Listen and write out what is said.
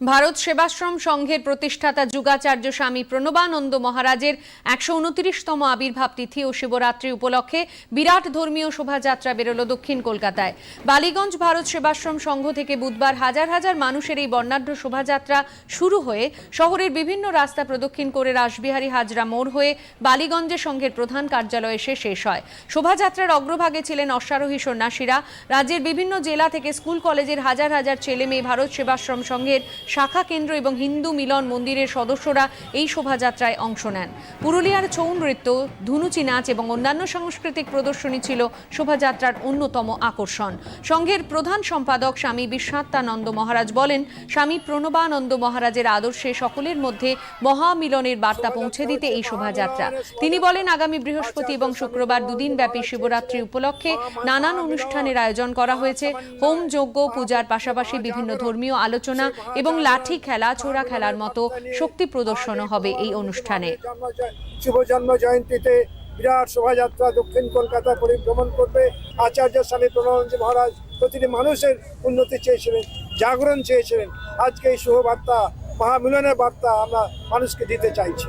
ভারত সেবাশ্রম সংঘের প্রতিষ্ঠাতা যুগাচার্য স্বামী প্রণবানন্দ মহারাজের একশো উনত্রিশতম আবির্ভাব তিথি ও শিবরাত্রি উপলক্ষে বিরাট ধর্মীয় শোভাযাত্রা বেরোল দক্ষিণ কলকাতায়। বালিগঞ্জ ভারত সেবাশ্রম সংঘ থেকে বুধবার হাজার হাজার মানুষের এই বর্ণাঢ্য শোভাযাত্রা শুরু হয়ে শহরের বিভিন্ন রাস্তা প্রদক্ষিণ করে রাসবিহারী হাজরা মোড় হয়ে বালিগঞ্জে সংঘের প্রধান কার্যালয়ে এসে শেষ হয়। শোভাযাত্রার অগ্রভাগে ছিলেন অশ্বারোহী সন্ন্যাসীরা। রাজ্যের বিভিন্ন জেলা থেকে স্কুল কলেজের হাজার হাজার ছেলে মেয়ে ভারত সেবাশ্রম সংঘের শাখা কেন্দ্র এবং হিন্দু মিলন মন্দিরের সদস্যরা এই শোভাযাত্রায় অংশ নেন। পুরুলিয়ার ছৌ নৃত্য, ধুনুচি নাচ এবং অন্যান্য সাংস্কৃতিক প্রদর্শনী ছিল শোভাযাত্রার অন্যতম আকর্ষণ। সংঘের প্রধান সম্পাদক স্বামী বিশ্বাত্তানন্দ মহারাজ বলেন, স্বামী প্রণবানন্দ মহারাজের আদর্শে সকলের মধ্যে মহামিলনের বার্তা পৌঁছে দিতে এই শোভাযাত্রা। তিনি বলেন, আগামী বৃহস্পতি এবং শুক্রবার দুদিন ব্যাপী শিবরাত্রি উপলক্ষে নানান অনুষ্ঠানের আয়োজন করা হয়েছে। হোম যজ্ঞ, পূজার পাশাপাশি বিভিন্ন ধর্মীয় আলোচনা এবং লাঠি খেলা, ছোড়া খেলার মতো শক্তি প্রদর্শনও হবে এই অনুষ্ঠানে। শুভ জন্ম জয়ন্তীতে বিরাট শোভাযাত্রা দক্ষিণ কলকাতা পরিভ্রমণ করবে আচার্য স্বামী প্রণবজি মহারাজ। প্রতিটি মানুষের উন্নতি চেয়েছিলেন, জাগরণ চেয়েছিলেন। আজকে এই শুভ বার্তা মহামিলনের বার্তা আমরা মানুষকে দিতে চাইছি।